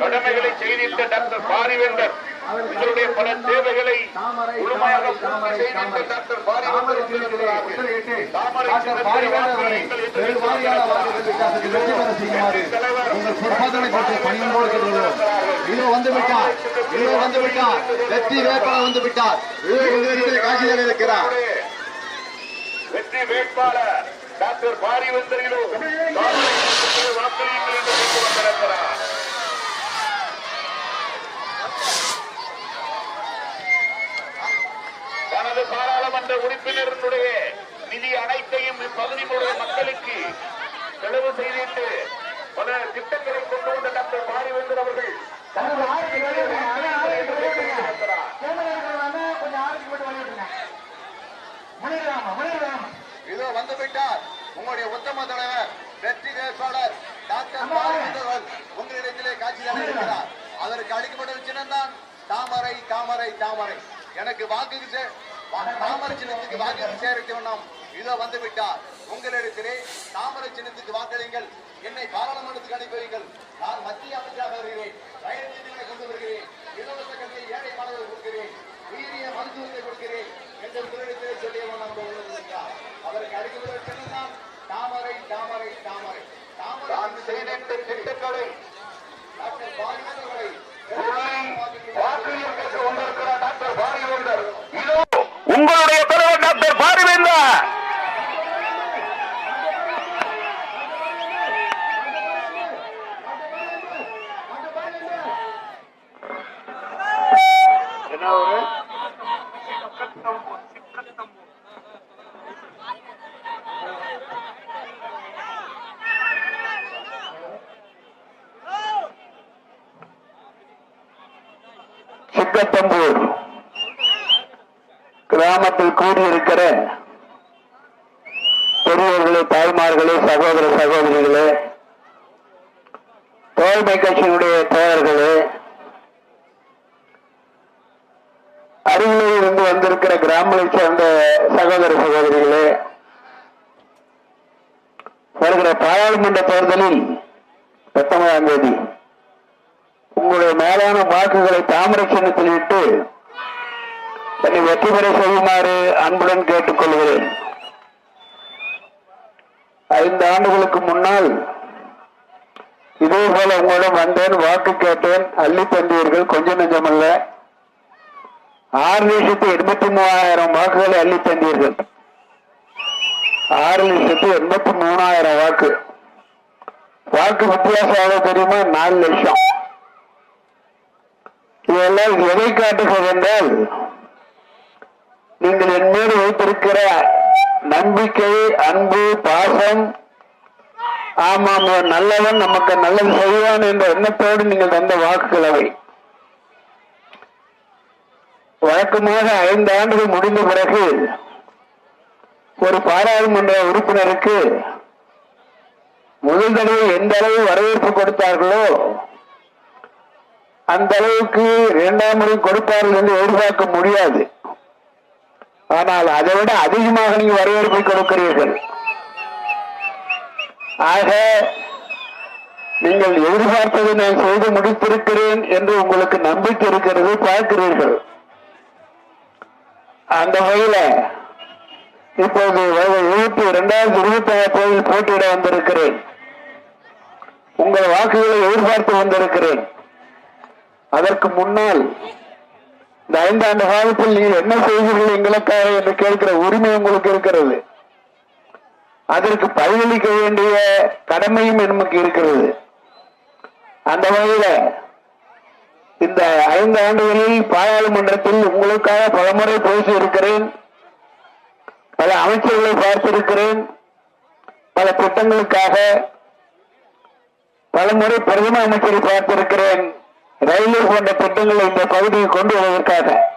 கடமைகளை செய்திட்ட டாக்டர் பாரிவேந்தர். உங்களுடைய பல தேவைகளை முழுமையாக பூர்த்தி செய்திட்ட டாக்டர் வாக்குகள் வித்தியாசத்தில் வெற்றி வேட்பாளர் வந்து விட்டார். இதோ உங்களிடத்தில் காட்சியாக இருக்கிறார். வெற்றி வேட்பாளர் டாக்டர் பாரிவேந்தரிலோ வாக்களியுங்கள் என்று வந்திருக்கிறார். தனது பாராளுமன்ற உறுப்பினர்களுடைய நிதி அனைத்தையும் இப்பகுதியினுடைய மக்களுக்கு செலவு செய்திட்டு பல திட்டங்களை கொண்டு வந்த டாக்டர் பாரிவேந்தர் அவர்கள். இதோ வந்து விட்டார். உங்களுடைய உத்தம தலைவர் வெற்றி வேட்பாளர் டாக்டர் அவர்கள் உங்களிடத்திலே காட்சியாக இருக்கிறார். அதற்கு அளிக்கப்பட்ட சின்னம் தான் தாமரை தாமரை தாமரை. எனக்கு வாக்கு தாமரை சின்னத்துக்கு வாக்கு சேரட்டு வேண்டாம் இதோ வந்துவிட்டார். உங்களிடத்திலே தாமரை சின்னத்துக்கு வாக்களிங்கள் என்னை பாராளுமன்றத்துக்கு அனுப்பி வைங்கள் நான் மத்திய அமைச்சராக வருகிறேன். ரயில் நிதிகளை கொண்டு வருகிறேன். இலவச கல்வி ஏழை மாணவர்கள் கொடுக்கிறேன். உயரிய மருத்துவத்தை கொடுக்கிறேன். என்று உங்களிடத்திலே சொல்லிய வேண்டாம் அவருக்கு அளிக்கப்பட்ட சின்னம் தான் தாமரை தாமரை தாமரை தாமரை தான் செய்திட்ட திட்டங்களை டாக்டர் பாலிமர் அவர்களை வாக்குகள் பெற்று வந்திருக்கிறார் டாக்டர் பாரிவேந்தர் இதோ உங்களுடைய தலைவர் டாக்டர் பாரிவேந்தர் என்ன ஒரு சிக்கத்தம்பூர் கிராமத்தில் கூடியிருக்கிற பெரியவர்களே தாய்மார்களே சகோதர சகோதரிகளே தோழமை கட்சியினுடைய தோழர்களே அருகிலே இருந்து வந்திருக்கிற கிராமத்தைச் சேர்ந்த சகோதர சகோதரிகளே வருகிற பாராளுமன்ற தேர்தலில் பத்தொன்பதாம் தேதி உங்களுடைய மேலான வாக்குகளை தாமரை சின்னத்தில் இட்டு என்னை வெற்றி பெற செய்யுமாறு அன்புடன் கேட்டுக்கொள்கிறேன். ஐந்து ஆண்டுகளுக்கு முன்னால் இதே போல உங்களிடம் வந்தேன் வாக்கு கேட்டேன் அள்ளி தந்தீர்கள் கொஞ்சம் நெஞ்சமல்ல. ஆறு லட்சத்து எண்பத்தி மூவாயிரம் வாக்குகளை அள்ளி தந்தீர்கள். ஆறு லட்சத்து எண்பத்தி மூணாயிரம் வாக்கு. வாக்கு வித்தியாசம் தெரியுமா? நாலு லட்சம். இதெல்லாம் எதை காட்டுகிறது என்றால் நீங்கள் என் மீது வைத்திருக்கிற நம்பிக்கை அன்பு பாசம் ஆமாம் நல்லவன் நமக்கு நல்லது செய்வான் என்ற எண்ணத்தோடு நீங்கள் தந்த வாக்குகளவை வழக்கமாக ஐந்து ஆண்டுகள் முடிந்த பிறகு ஒரு பாராளுமன்ற உறுப்பினருக்கு முதல் தடவை எந்த அளவு வரவேற்பு கொடுத்தார்களோ அந்த அளவுக்கு இரண்டாம் முறை கொடுப்பார்கள் என்று எதிர்பார்க்க முடியாது. ஆனால் அதை விட அதிகமாக நீங்க வரவேற்பை கொடுக்கிறீர்கள். ஆக நீங்கள் எதிர்பார்த்ததை நான் செய்து முடித்திருக்கிறேன் என்று உங்களுக்கு நம்பிக்கை இருக்கிறது பார்க்கிறீர்கள். அந்த வகையில இப்போது இருபத்தி இரண்டாயிரத்தி இருபத்தி ஆறு தேர்தலில் போட்டியிட வந்திருக்கிறேன். உங்கள் வாக்குகளை எதிர்பார்த்து வந்திருக்கிறேன். அதற்கு முன்னால் இந்த ஐந்தாண்டு காலத்தில் நீங்கள் என்ன செய்தீர்கள் எங்களுக்காக என்று கேட்கிற உரிமை உங்களுக்கு இருக்கிறது. அதற்கு பதிலளிக்க வேண்டிய கடமையும் நமக்கு இருக்கிறது. அந்த வகையில இந்த ஐந்து ஆண்டுகளில் பாராளுமன்றத்தில் உங்களுக்காக பலமுறை பேசி இருக்கிறேன் பல அமைச்சர்களை பார்த்திருக்கிறேன். பல திட்டங்களுக்காக பலமுறை பிரதம அமைச்சரை பார்த்திருக்கிறேன். ரயில்வே போன்ற திட்டங்களை இந்த பகுதியை கொண்டு வருவதற்காக.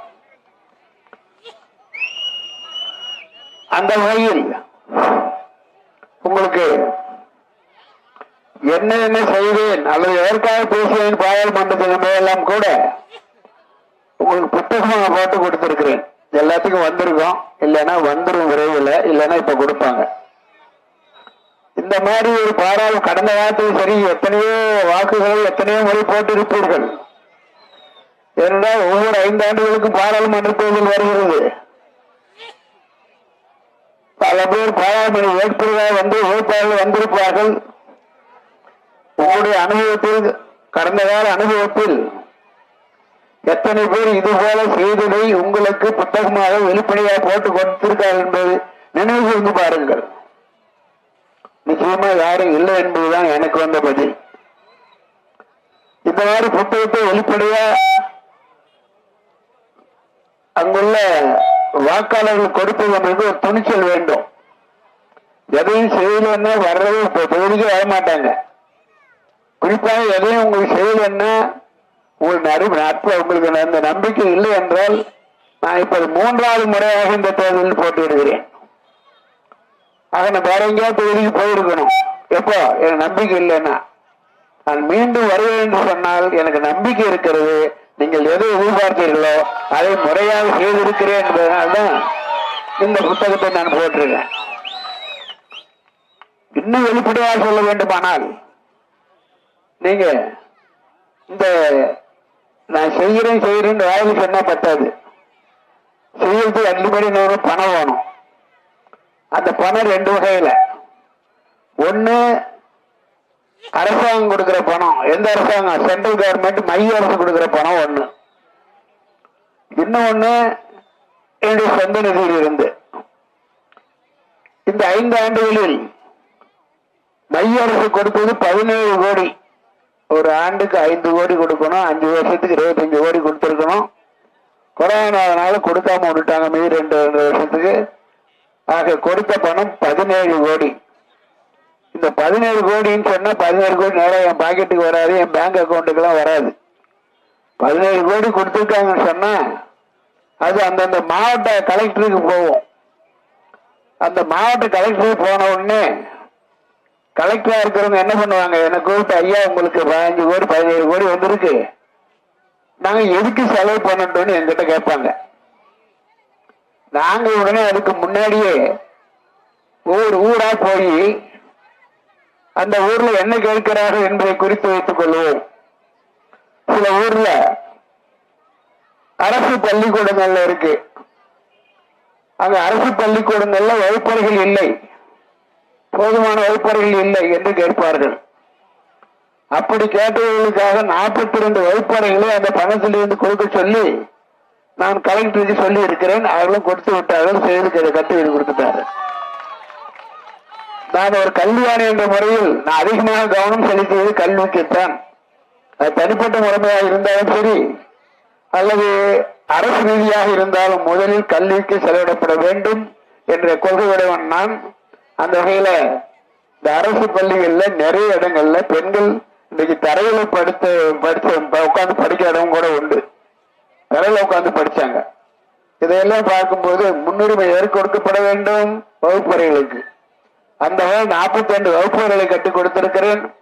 அந்த வகையில் உங்களுக்கு என்ன என்ன செய்வேன் அல்லது எதற்காக பேசுவேன் பாராளுமன்றத்தின் என்பதெல்லாம் கூட உங்களுக்கு புத்தகமாக போட்டு கொடுத்திருக்கிறேன். எல்லாத்துக்கும் வந்திருக்கோம். இல்லைன்னா வந்துரும் விரைவில் இல்லைன்னா இப்ப கொடுப்பாங்க. இந்த மாதிரி ஒரு பாராளு கடந்த காலத்தில் சரி எத்தனையோ வாக்குகளை எத்தனையோ முறை போட்டிருப்பீர்கள். ஏனென்றால் ஒவ்வொரு ஐந்து ஆண்டுகளுக்கும் பாராளுமன்ற தேர்தல் வருகிறது. பல பேர் பாராளுமன்ற வேட்பாளராக வந்து வேட்பாளர்கள் வந்திருப்பார்கள். உங்களுடைய அனுபவத்தில் கடந்த கால அனுபவத்தில் எத்தனை பேர் இது போல செய்ததை உங்களுக்கு புத்தகமாக வெளிப்படையாக போட்டு கொடுத்திருக்கார் என்பது நினைவு கூர்ந்து பாருங்கள். நிச்சயமா யாரும் இல்லை என்பதுதான் எனக்கு வந்த பதில். இந்த மாதிரி புத்தகத்தை வெளிப்படையா அங்குள்ள வாக்காளர்கள் கொடுப்பது என்பது ஒரு துணிச்சல் வேண்டும். எதையும் செய்யலன்னா வர்றது இப்ப தொகுதிக்கு வர மாட்டாங்க குறிப்பாக எதையும் உங்களுக்கு செய்யலன்னா உங்கள் நறு நட்பு உங்களுக்கு அந்த நம்பிக்கை இல்லை என்றால் நான் இப்போது மூன்றாவது முறையாக இந்த தேர்தலில் போட்டியிடுகிறேன். ஆக நான் வேற எங்கேயாவது தொகுதிக்கு போயிருக்கணும். எப்போ எனக்கு நம்பிக்கை இல்லைன்னா. நான் மீண்டும் வருவேன் என்று சொன்னால் எனக்கு நம்பிக்கை இருக்கிறது. நீங்கள் எதை எதிர்பார்த்தீர்களோ அதை முறையாக செய்திருக்கிறேன் என்பதனால்தான் இந்த புத்தகத்தை நான் போட்டிருக்கேன். இன்னும் வெளிப்படையாக சொல்ல வேண்டுமானால் நீங்க இந்த நான் செய்கிறேன் செய்கிறேன் வாய்ப்பு சொன்னா பத்தாது செய்யறது அடிப்படை நூறு பணம் வேணும். அந்த பணம் ரெண்டு வகையில. ஒண்ணு அரசாங்கம் கொடுக்கிற பணம். எந்த அரசாங்கம்? சென்ட்ரல் கவர்மெண்ட் மைய அரசு கொடுக்கிற பணம் ஒண்ணு. இன்னொன்னு என்னுடைய சொந்த நிதியில் இருந்து இந்த ஐந்து ஆண்டுகளில் மைய அரசு கொடுத்தது பதினேழு கோடி. ஒரு ஆண்டுக்கு ஐந்து கோடி கொடுக்கணும் அஞ்சு வருஷத்துக்கு இருபத்தஞ்சு கோடி கொடுத்துருக்கணும். கொரோனாவனால கொடுக்காம விட்டுட்டாங்க மீதி ரெண்டு ரெண்டு வருஷத்துக்கு. ஆக கொடுத்த பணம் பதினேழு கோடி. இந்த பதினேழு கோடின்னு சொன்னா பதினேழு கோடி நேரம் என் பாக்கெட்டுக்கு வராது என் பேங்க் அக்கௌண்ட்டுக்கெல்லாம் வராது. பதினேழு கோடி கொடுத்துருக்காங்கன்னு சொன்னா அது அந்தந்த மாவட்ட கலெக்டருக்கு போகும். அந்த மாவட்ட கலெக்டருக்கு போன உடனே கலெக்டரா இருக்கிறவங்க என்ன பண்ணுவாங்க? என்னை கூப்பிட்டு ஐயா உங்களுக்கு பதினஞ்சு கோடி பதினேழு கோடி வந்திருக்கு. நாங்க எதுக்கு செலவு பண்ணட்டோம்னு என்கிட்ட கேட்பாங்க. நாங்கள் உடனே அதுக்கு முன்னாடியே ஊர் ஊரா போய் அந்த ஊர்ல என்ன கேட்கிறார்கள் என்பதை குறித்து வைத்துக் கொள்வோம். சில ஊர்ல அரசு பள்ளிக்கூடங்கள்ல இருக்கு. அங்க அரசு பள்ளிக்கூடங்கள்ல வகுப்பறைகள் இல்லை. போதுமான வகுப்பறைகள் இல்லை என்று கேட்பார்கள். அப்படி கேட்டவர்களுக்காக நாற்பத்தி ரெண்டு வகுப்பறைகளை அந்த பணத்திலிருந்து கொடுக்க சொல்லி நான் கலெக்டருக்கு சொல்லி இருக்கிறேன் அவர்களும் கொடுத்து விட்டார்கள். செய்து கட்டி கொடுத்துட்டாரு. நான் ஒரு கல்வியாணி என்ற முறையில் நான் அதிகமாக கவனம் செலுத்தியது கல்விக்குத்தான். அது தனிப்பட்ட முறைமையாக இருந்தாலும் சரி அல்லது அரசு ரீதியாக இருந்தாலும் முதலில் கல்விக்கு செலவிடப்பட வேண்டும் என்ற கொள்கையுடையவன் நான். அந்த வகையில இந்த அரசு பள்ளிகளில் நிறைய இடங்கள்ல பெண்கள் இன்னைக்கு தரையில படுத்த படிச்ச உட்கார்ந்து படிக்கிற இடம் கூட உண்டு. தரையில உட்காந்து படிச்சாங்க. இதையெல்லாம் பார்க்கும்போது முன்னுரிமை ஏற்க கொடுக்கப்பட வேண்டும் வகுப்பறைகளுக்கு. அந்த வகையில் நாற்பத்தி ரெண்டு வகுப்புகளை கட்டி கொடுத்திருக்கிறேன்.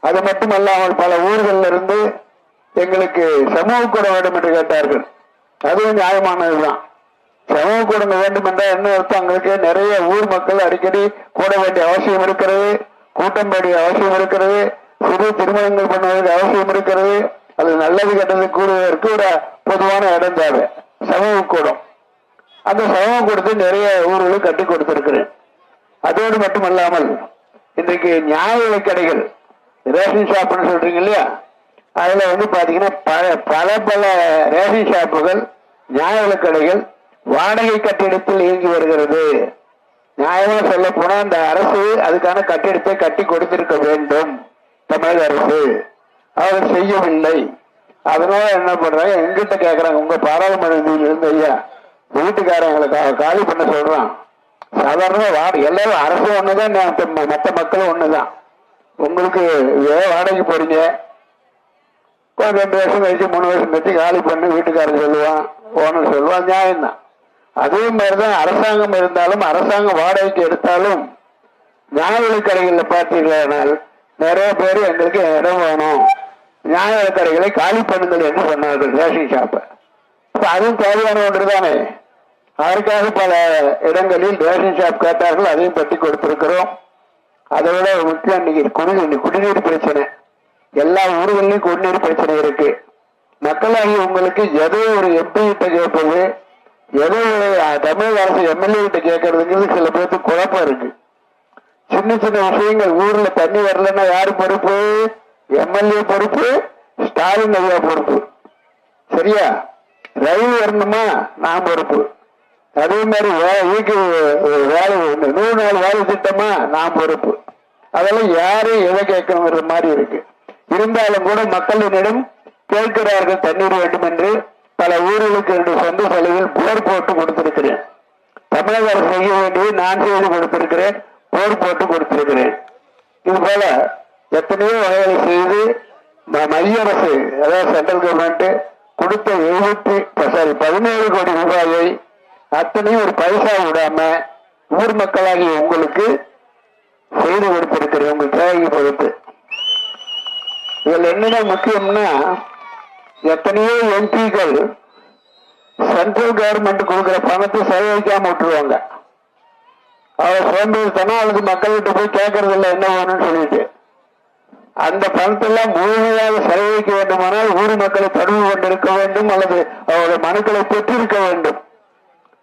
அது மட்டுமல்லாமல் பல ஊர்களில் இருந்து எங்களுக்கு சமூக கூட வேண்டும் என்று கேட்டார்கள். அதுவும் நியாயமானதுதான். சமூக கூடங்க வேண்டும் என்றால் என்ன அர்த்தம்? அவங்களுக்கு நிறைய ஊர் மக்கள் அடிக்கடி கூட வேண்டிய அவசியம் இருக்கிறது. கூட்டம் வேண்டிய அவசியம் இருக்கிறது. சிறு திருமணங்கள் பண்ணுவதற்கு அவசியம் இருக்கிறது. அது நல்லது கெட்டது கூடுவதற்கு ஒரு பொதுவான இடம் தேவை. சமூக கூடம். அந்த சமூக கூடத்தை நிறைய ஊர்களும் கட்டி கொடுத்திருக்கிறேன். அதோடு மட்டுமல்லாமல் இன்றைக்கு நியாய விலைக்கடைகள் ரேஷன் ஷாப்னு சொல்றீங்க இல்லையா? அதுல வந்து பாத்தீங்கன்னா பல பல பல ரேஷன் ஷாப்புகள் நியாய விலைக் கடைகள் வாடகை கட்டிடத்தில் இயங்கி வருகிறது. நியாயமாக சொல்ல போனா அந்த அரசு அதுக்கான கட்டிடத்தை கட்டி கொடுத்திருக்க வேண்டும். தமிழக அரசு. அவர் செய்யவில்லை. அதனால என்ன பண்றாங்க? எங்கிட்ட கேக்குறாங்க. உங்க பாராளுமன்ற இருந்து ஐயா வீட்டுக்காரங்களை கா- காலி பண்ண சொல்றான். சாதாரண வாட எல்லாரும் அரசு ஒண்ணுதான் மத்த மக்களும் ஒண்ணுதான். உங்களுக்கு ஏன் வாடகைக்கு போறீங்க. கொஞ்சம் ரெண்டு வருஷம் கழிச்சு மூணு வருஷம் கழிச்சு காலி பண்ணி வீட்டுக்காரன் சொல்லுவான். ஓனர் சொல்லுவான் நியாயம்தான். அதே மாதிரிதான் அரசாங்கம் இருந்தாலும் அரசாங்கம் வாடகைக்கு எடுத்தாலும் நியாய கடைகளில் பார்த்தீர்களானால் நிறைய பேர் எங்களுக்கு இடம் வேணும். நியாய விலைக்கடைகளை காலி பண்ணுங்கள் என்று சொன்னார்கள் ரேஷன் ஷாப்பை அதுவும் தேவையான ஒன்று தானே அதற்காக பல இடங்களில் ரேஷன் ஷாப் கேட்டார்கள் அதையும் பற்றி கொடுத்திருக்கிறோம். அதை விட முக்கியம் இன்னைக்கு குடிநீர் குடிநீர் பிரச்சனை. எல்லா ஊர்களிலும் குடிநீர் பிரச்சனை இருக்கு. மக்களாகி உங்களுக்கு எதோ ஒரு எம்பி கிட்ட கேட்பது எதோ ஒரு தமிழக அரசு எம்எல்ஏ கிட்ட கேட்கறதுங்கிறது சில பேருக்கு குழப்பம் இருக்கு. சின்ன சின்ன விஷயங்கள் ஊர்ல தண்ணி வரலன்னா யாரு பொறுப்பு? எம்எல்ஏ பொறுப்பு ஸ்டாலின் ஐயா பொறுப்பு. சரியா? ரயில் வரணுமா? நான் பொறுப்பு. அதே மாதிரி வே- வேலை நூறு நாள் வேலை திட்டமா? நான் பொறுப்பு. அதெல்லாம் யாரும் எதை கேட்கணுங்கிற மாதிரி இருக்கு. இருந்தாலும் கூட மக்களினிடம் கேட்கிறார்கள் தண்ணீர் வேண்டும் என்று பல ஊர்களுக்கு ரெண்டு சொந்த செலவில் போர் போட்டு கொடுத்திருக்கிறேன். தமிழக அரசு செய்ய வேண்டியது நான் செய்து கொடுத்திருக்கிறேன் போர் போட்டு கொடுத்திருக்கிறேன். இது போல எத்தனையோ வகைகளை செய்து மத்திய அரசு அதாவது சென்ட்ரல் கவர்மெண்ட் கொடுத்த எழுபத்தி சாரி பதினேழு கோடி ரூபாயை அத்தனையும் ஒரு பைசா விடாம ஊர் மக்களாகிய உங்களுக்கு செய்து கொடுத்திருக்கிறேன். உங்கள் தேவைக்கு பொறுத்து. இதில் என்னென்ன முக்கியம்னா எத்தனையோ எம்பிக்கள் சென்ட்ரல் கவர்மெண்ட் கொடுக்குற பணத்தை செலவழிக்காம விட்டுருவாங்க. அவர் சோம்பேறித்தனம் அல்லது மக்கள்கிட்ட போய் கேட்கறதில்ல என்ன வேணும்னு சொல்லிட்டு. அந்த பணத்தெல்லாம் முழுமையாக செலவழிக்க வேண்டுமானால் ஊர் மக்களை தொடர்பு கொண்டிருக்க வேண்டும் அல்லது அவருடைய மனுக்களை பெற்றிருக்க வேண்டும்.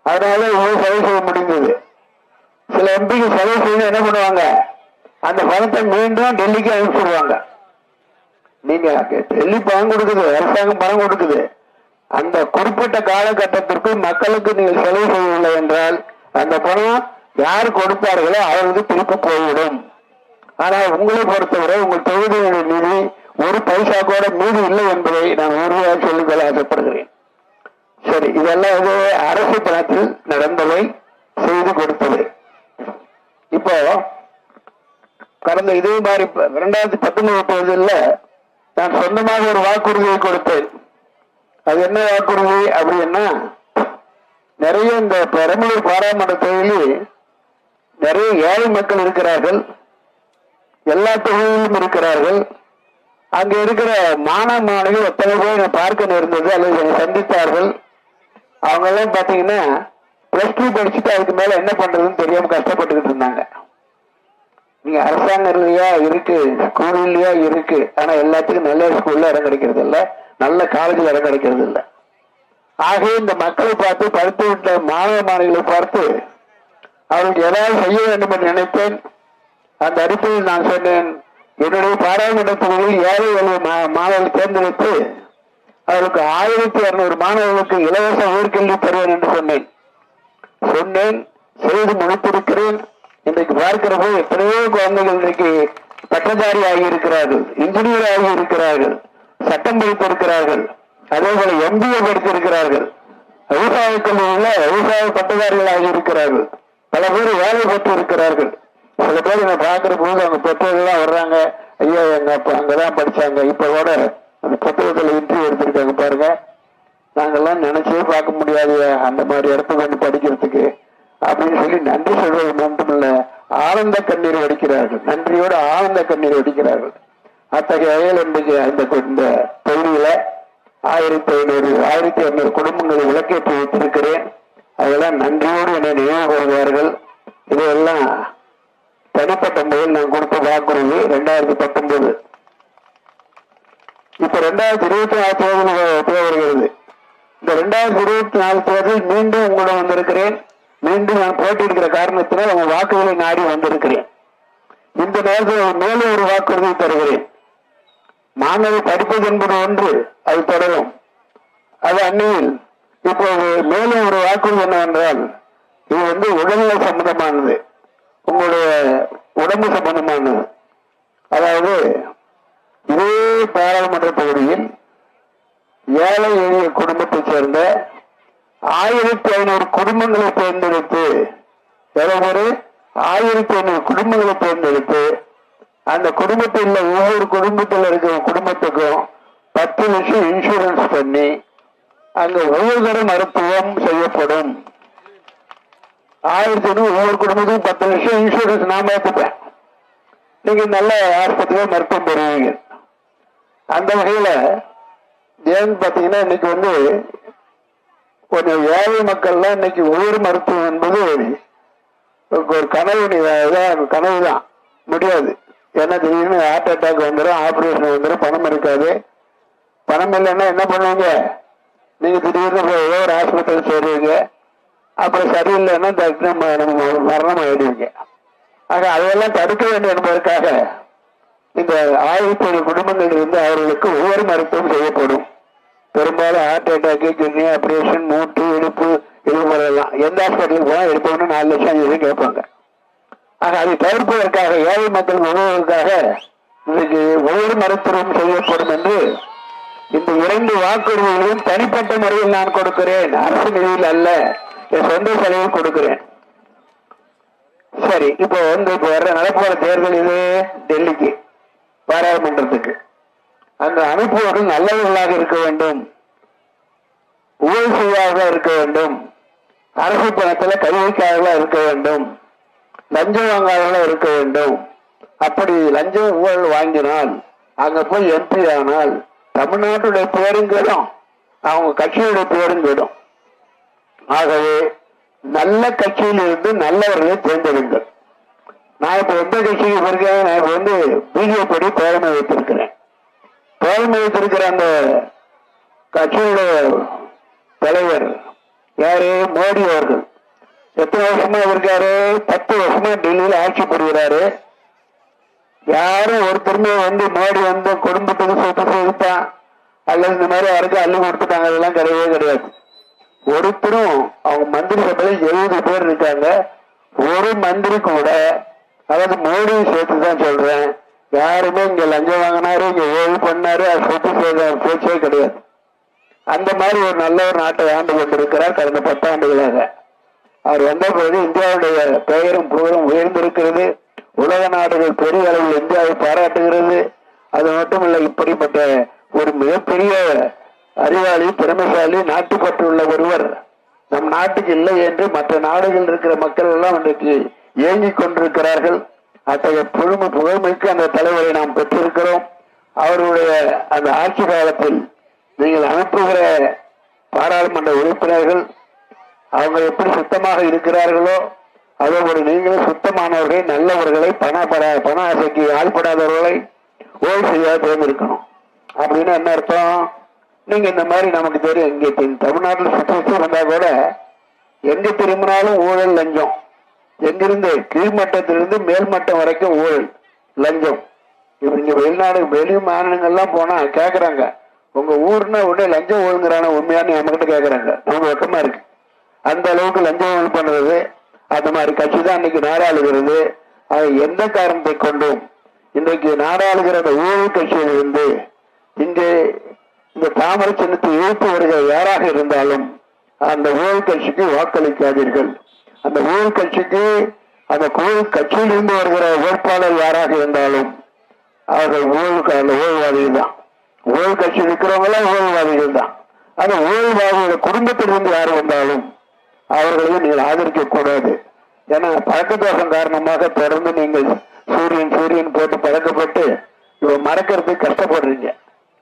அதனால இவ்வளவு செலவு செய்ய முடிந்தது. சில எம்பிக்கு செலவு செய்து என்ன பண்ணுவாங்க? அந்த பணத்தை மீண்டும் டெல்லிக்கு அனுப்பிச்சிடுவாங்க. நீங்க டெல்லி பணம் கொடுக்குது அரசாங்கம் பணம் கொடுக்குது. அந்த குறிப்பிட்ட காலகட்டத்திற்கு மக்களுக்கு நீங்கள் செலவு செய்யவில்லை என்றால் அந்த பணம் யார் கொடுத்தார்களோ அவருக்கு திருப்பி போய்விடும். ஆனால் உங்களை பொறுத்தவரை உங்கள் தொகுதியுடைய நிதி ஒரு பைசா கூட மீதி இல்லை என்பதை நான் உறுதியாக சொல்லிக்கொள்ள ஆசைப்படுகிறேன். சரி இதெல்லாம் வந்து அரசு பணத்தில் நடந்தவை செய்து கொடுத்தது. இப்போ கடந்த இதே மாதிரி இரண்டாயிரத்தி பத்தொன்பது தேர்தலில் நான் சொந்தமாக ஒரு வாக்குறுதியை கொடுத்தேன். அது என்ன வாக்குறுதி அப்படின்னா நிறைய இந்த பெரம்பலூர் பாராமன்ற தொகுதியில் நிறைய ஏழை மக்கள் இருக்கிறார்கள். எல்லா தொகுதியிலும் இருக்கிறார்கள். அங்க இருக்கிற மாணவ மாணவிகள் எத்தனை பேர் பார்க்க நேர்ந்தது அல்லது என்னை சந்தித்தார்கள். அவங்க எல்லாம் பாத்தீங்கன்னா பிளஸ் டூ படிச்சுட்டு அதுக்கு மேல என்ன பண்றதுன்னு தெரியாம கஷ்டப்பட்டுக்கிட்டு இருந்தாங்க. நீங்க அரசாங்கம் இல்லையா இருக்கு ஸ்கூல் இல்லையா இருக்கு. ஆனா எல்லாத்துக்கும் நல்ல ஸ்கூல்ல இடம் கிடைக்கிறது இல்ல நல்ல காலேஜில் இடம் கிடைக்கிறது இல்ல ஆகவே இந்த மக்களை பார்த்து படுத்து விட்ட மாணவ மாணவிகளை பார்த்து அவர்களுக்கு ஏதாவது செய்ய வேண்டும் என்று நினைத்தேன். அந்த அறிக்கையில் நான் சொன்னேன். என்னுடைய பாராளுமன்ற தொகுதியில் ஏழை எளிய மா- மாணவர்கள் தேர்ந்தெடுத்து அவர்களுக்கு ஆயிரத்தி இருநூறு மாணவர்களுக்கு இலவச உயர்கல்வி தருவேன் என்று சொன்னேன். சொன்னேன் செய்து முடித்திருக்கிறேன். இன்றைக்கு பார்க்கிற போது எத்தனையோ குழந்தைகள் இன்றைக்கு பட்டதாரி ஆகி இருக்கிறார்கள் இன்ஜினியர் ஆகி இருக்கிறார்கள் சட்டம் படித்திருக்கிறார்கள் அதே போல எம்பிஏ படித்திருக்கிறார்கள். விவசாய கல்லூரியில் விவசாய பட்டதாரிகள் ஆகி இருக்கிறார்கள். பல பேர் வேலை பெற்று இருக்கிறார்கள் சில பேர் என்னை பார்க்கிற போது அவங்க பெற்றோர்கள்லாம் வர்றாங்க. ஐயா எங்க அப்பா அங்கதான் படிச்சாங்க. இப்ப கூட அந்த புத்தகத்துல இன்டர்வியூ எடுத்திருக்காங்க பாருங்க. நாங்கெல்லாம் நினைச்சே பார்க்க முடியாது. அந்த மாதிரி இடத்துக்கு வந்து படிக்கிறதுக்கு அப்படின்னு சொல்லி நன்றி சொல்வது மட்டுமில்ல. ஆனந்த கண்ணீர் வடிக்கிறார்கள். நன்றியோடு ஆனந்த கண்ணீர் வடிக்கிறார்கள். அத்தகைய வகையில் இன்றைக்கு இந்த இந்த தொகுதியில ஆயிரத்தி ஐநூறு ஆயிரத்தி ஐநூறு குடும்பங்களை விளக்கேற்றி வைத்திருக்கிறேன். அதெல்லாம் நன்றியோடு என்னை நினைவு கொள்வார்கள் இதையெல்லாம் தனிப்பட்ட முறையில் நான் கொடுத்த வாக்குறுதி ரெண்டாயிரத்தி பத்தொன்பது இப்ப ரெண்டாயிரத்தி இருபத்தி நாலு தேர்தல் தேவை வருகிறது. இந்த ரெண்டாயிரத்தி இருபத்தி நாலு தேர்தல் மீண்டும் உங்களிடம் வந்திருக்கிறேன். மீண்டும் நான் போட்டியிருக்கிற காரணத்தினால் உங்கள் வாக்குகளை நாடி வந்திருக்கிறேன். இந்த நேரத்தில் மேலும் ஒரு வாக்குறுதி தருகிறேன். மாணவர் படிப்பது என்பது ஒன்று அது தொடரும். அது அந்நியில் இப்போது மேலும் ஒரு வாக்குறுதி என்னவென்றால் இது வந்து உடல்நல சம்பந்தமானது. உங்களுடைய உடம்பு சம்பந்தமானது. அதாவது இதே பாராளுமன்ற தொகுதியில் ஏழை எளிய குடும்பத்தைச் சேர்ந்த ஆயிரத்தி ஐநூறு குடும்பங்களை தேர்ந்தெடுத்து எவ்வளவு ஆயிரத்தி ஐநூறு குடும்பங்களை தேர்ந்தெடுத்து அந்த குடும்பத்தில் ஒவ்வொரு குடும்பத்தில் இருக்கிற குடும்பத்துக்கும் பத்து லட்சம் இன்சூரன்ஸ் பண்ணி அங்க ஒவ்வொரு மருத்துவம் செய்யப்படும். ஆயிரத்தி ஐநூறு ஒவ்வொரு குடும்பத்துக்கும் பத்து லட்சம் இன்சூரன்ஸ் நான் பார்த்துப்பேன் நீங்க நல்ல ஆஸ்பத்திரியாக மருத்துவம் பெறுவீங்க அந்த வகையில ஏன்னு பாத்தீங்கன்னா இன்னைக்கு வந்து கொஞ்சம் ஏழை மக்கள்லாம் இன்னைக்கு உயிர் மருத்துவம் என்பது ஒரு கனவு கனவு தான். முடியாது. ஏன்னா திடீர்னு ஹார்ட் அட்டாக் வந்துடும் ஆப்ரேஷன் வந்துடும் பணம் இருக்காது. பணம் இல்லைன்னா என்ன பண்ணுவீங்க? நீங்க திடீர்னு போய் ஏதோ ஒரு சேருவீங்க அப்புறம் சரியில்லைன்னா டாக்டர் நம்ம நம்ம மரணம் ஆயிடுவீங்க. ஆக அதையெல்லாம் தடுக்க வேண்டும் என்பதற்காக இந்த ஆயிரத்தி குடும்பங்கள் இருந்து அவர்களுக்கு ஒவ்வொரு மருத்துவம் செய்யப்படும். பெரும்பாலும் ஹார்ட் அட்டாக்கு கிட்னி ஆப்ரேஷன் மூட்டு இடுப்பு இது போலெல்லாம். எந்த ஹாஸ்பிட்டலுக்கு போனால் எடுப்போம்னு நாலு லட்சம் அஞ்சு கேட்பாங்க. ஆக அதை தவிர்ப்பதற்காக ஏழை மக்கள் உணவுக்காக இன்னைக்கு ஒவ்வொரு மருத்துவம் செய்யப்படும் என்று இந்த இரண்டு வாக்குறுதிகளையும் தனிப்பட்ட முறையில் நான் கொடுக்கிறேன். அரசு நிதியில் அல்ல. என் சொந்த செலவில் கொடுக்கிறேன். சரி இப்போ வந்து இப்போ வர்ற நடப்போற தேர்தல் இது டெல்லிக்கு பாராளுமன்றத்துக்கு. அந்த அனுப்புவர்கள் நல்லவர்களாக இருக்க வேண்டும். ஊழல் செய்யாத இருக்க வேண்டும். அரசு பணத்துல கை இருக்க வேண்டும். லஞ்சம் வாங்காதவர்களா இருக்க வேண்டும். அப்படி லஞ்சம் ஊழல் வாங்கினால் அங்க போய் எம்பி ஆனால் தமிழ்நாட்டுடைய பேரும் கெடும் அவங்க கட்சியுடைய பேரும் கெடும் ஆகவே நல்ல கட்சியில் இருந்து நல்லவர்களை தேர்ந்தெடுங்கள். நான் இப்ப எந்த கட்சிக்கு போயிருக்கேன்? நான் இப்ப வந்து பிஜேபி பேரமை வைத்திருக்கிறேன் பேரமை வைத்திருக்கிற அந்த கட்சியுடைய தலைவர் யாரு? மோடி அவர்கள். எத்தனை வருஷமா இருக்காரு? பத்து வருஷமா டெல்லியில ஆட்சி புரிகிறாரு யாரும் ஒருத்தருமே வந்து மோடி வந்து குடும்பத்துக்கு சொத்து சேர்த்தான் அல்லது இந்த மாதிரி யாருக்கும் அள்ளி கொடுத்துட்டாங்க அதெல்லாம் கிடையவே கிடையாது. ஒருத்தரும் அவங்க மந்திரி சபையில எழுபது பேர் இருக்காங்க. ஒரு மந்திரி கூட அதாவது மோடியை சேர்த்து தான் சொல்றேன். யாருமே இங்க லஞ்சம் வாங்கினாரு இங்க ஓய்வு பண்ணாரு சொத்து சேர்த்த பேச்சே கிடையாது. அந்த மாதிரி ஒரு நல்ல ஒரு நாட்டை ஆண்டு கொண்டிருக்கிறார் கடந்த பத்தாண்டுகளாக அவர் வந்த பிறகு இந்தியாவுடைய பெயரும் புகழும் உயர்ந்திருக்கிறது. உலக நாடுகள் பெரிய அளவில் இந்தியாவை பாராட்டுகிறது. அது மட்டுமல்ல இப்படிப்பட்ட ஒரு மிகப்பெரிய அறிவாளி திறமைசாலி நாட்டுப்பற்றுள்ள ஒருவர். நம் நாட்டுக்கு இல்லை என்று மற்ற நாடுகளில் இருக்கிற மக்கள் எல்லாம் இன்றைக்கு இயங்கிக் கொண்டிருக்கிறார்கள். அத்தகைய புழுமை புகழ்மைக்கு அந்த தலைவரை நாம் பெற்றிருக்கிறோம். அவருடைய அந்த ஆட்சி காலத்தில் நீங்கள் அனுப்புகிற பாராளுமன்ற உறுப்பினர்கள் அவங்க எப்படி சுத்தமாக இருக்கிறார்களோ அதே நீங்களும் சுத்தமானவர்களை நல்லவர்களை பணப்பட பண ஆசைக்கு ஆள்படாதவர்களை ஓய்வு செய்யாத தேர்ந்தெடுக்கணும் அப்படின்னு என்ன அர்த்தம்? நீங்க இந்த மாதிரி நமக்கு தெரியும் இங்கே தமிழ்நாட்டில் தமிழ்நாட்டுல சுத்தி வந்தா கூட எங்க திரும்பினாலும் ஊழல் லஞ்சம். எங்கிருந்து? கீழ்மட்டத்திலிருந்து மேல்மட்டம் வரைக்கும் ஊழல் லஞ்சம். இப்ப இங்க வெளிநாடு வெளி மாநிலங்கள்லாம் போனா கேட்கறாங்க உங்க ஊர்னா உடனே லஞ்சம் ஒழுங்குறான உண்மையானு நம்ம கிட்ட கேக்குறாங்க. நமக்கு வெக்கமா இருக்கு. அந்த அளவுக்கு லஞ்சம் ஒழுங்கு பண்றது அந்த மாதிரி கட்சி தான் இன்னைக்கு நாடாளுகிறது அது எந்த காரணத்தை கொண்டும்? இன்றைக்கு நாடாளுகிற அந்த ஊழல் கட்சியில் இருந்து இங்கே இந்த தாமரை சின்னத்தை இழுத்து வருகிற யாராக இருந்தாலும் அந்த ஊழல் கட்சிக்கு வாக்களிக்காதீர்கள். அந்த ஊழல் கட்சிக்கு அந்த ஊழல் கட்சியிலிருந்து வருகிற வேட்பாளர் யாராக இருந்தாலும் அவர்கள் ஊழலுக்கு அந்த ஊழல்வாதிகள் தான். ஊழல் கட்சி இருக்கிறவங்களாம் ஊழல்வாதிகள் தான். அந்த ஊழல்வாதியோட குடும்பத்திலிருந்து யார் வந்தாலும் அவர்களையும் நீங்கள் ஆதரிக்க கூடாது ஏன்னா பழக்கதோஷம் காரணமாக தொடர்ந்து நீங்கள் சூரியன் சூரியன் போட்டு பழக்கப்பட்டு இவ மறக்கிறதுக்கு கஷ்டப்படுறீங்க.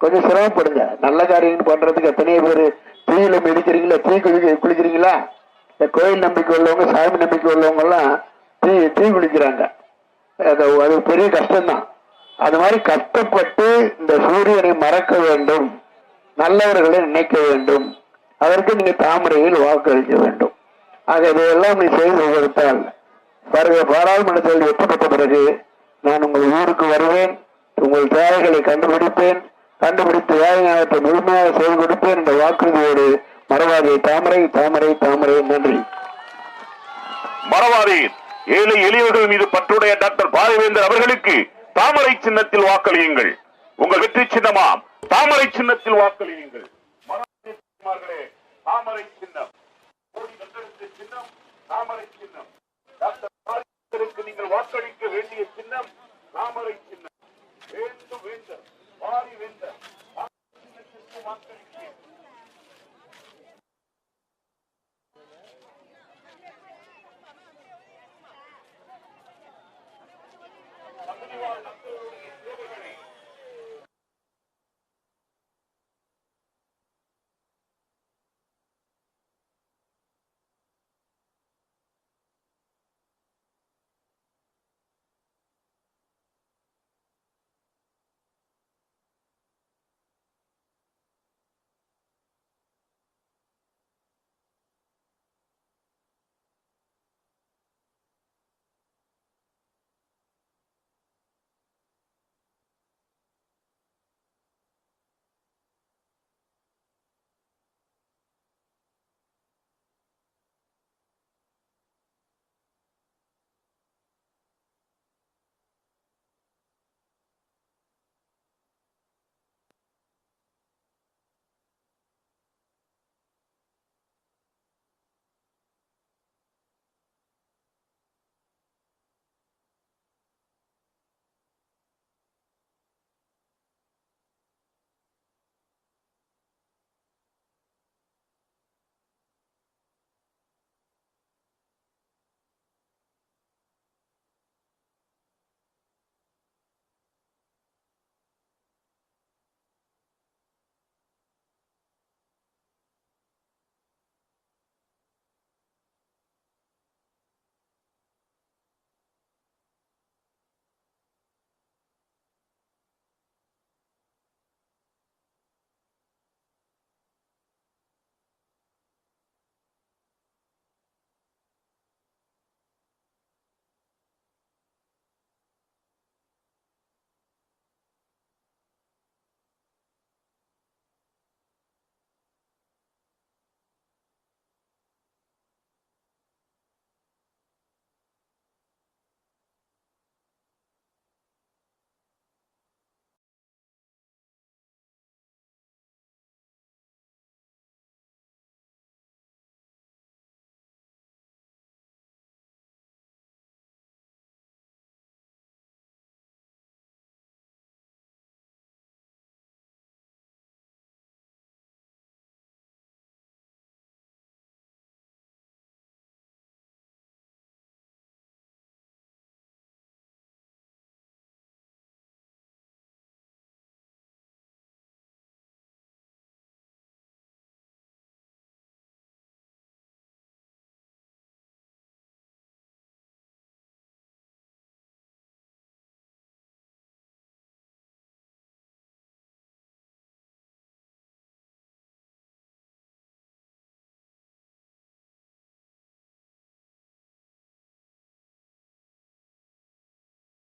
கொஞ்சம் சிரமப்படுங்க. நல்ல காரியம் பண்றதுக்கு எத்தனையோ பேர் தீயில மிதிக்கிறீங்களா தீ குளிக்க குளிக்கிறீங்களா? இந்த கோயில் நம்பிக்கை உள்ளவங்க சாமி நம்பிக்கை உள்ளவங்க எல்லாம் தீ தீ குளிக்கிறாங்க. அது அது பெரிய கஷ்டம்தான். அது மாதிரி கஷ்டப்பட்டு இந்த சூரியனை மறக்க வேண்டும். நல்லவர்களை நினைக்க வேண்டும். அதற்கு நீங்க தாமரையில் வாக்களிக்க வேண்டும். ஆக இதையெல்லாம் நீ செய்து கொடுத்தால் வருகிற பாராளுமன்றத்தில் வெற்றி பெற்ற பிறகு நான் உங்கள் ஊருக்கு வருவேன் உங்கள் தேவைகளை கண்டுபிடிப்பேன் கண்டுபிடித்து வேலை நேரத்தை முழுமையாக செயல் கொடுத்து என்ற வாக்குறுதியோடு மரவாதி தாமரை தாமரை தாமரை நன்றி. மரவாதி ஏழை எளியவர்கள் மீது பற்றுடைய டாக்டர் பாரிவேந்தர் அவர்களுக்கு தாமரை சின்னத்தில் வாக்களியுங்கள். உங்கள் வெற்றி சின்னமா தாமரை சின்னத்தில் வாக்களியுங்கள். தாமரை சின்னம். தாமரை சின்னம். நீங்கள் வாக்களிக்க வேண்டிய சின்னம் தாமரை சின்னம். வேண்டும் வேண்டும். और इवेंट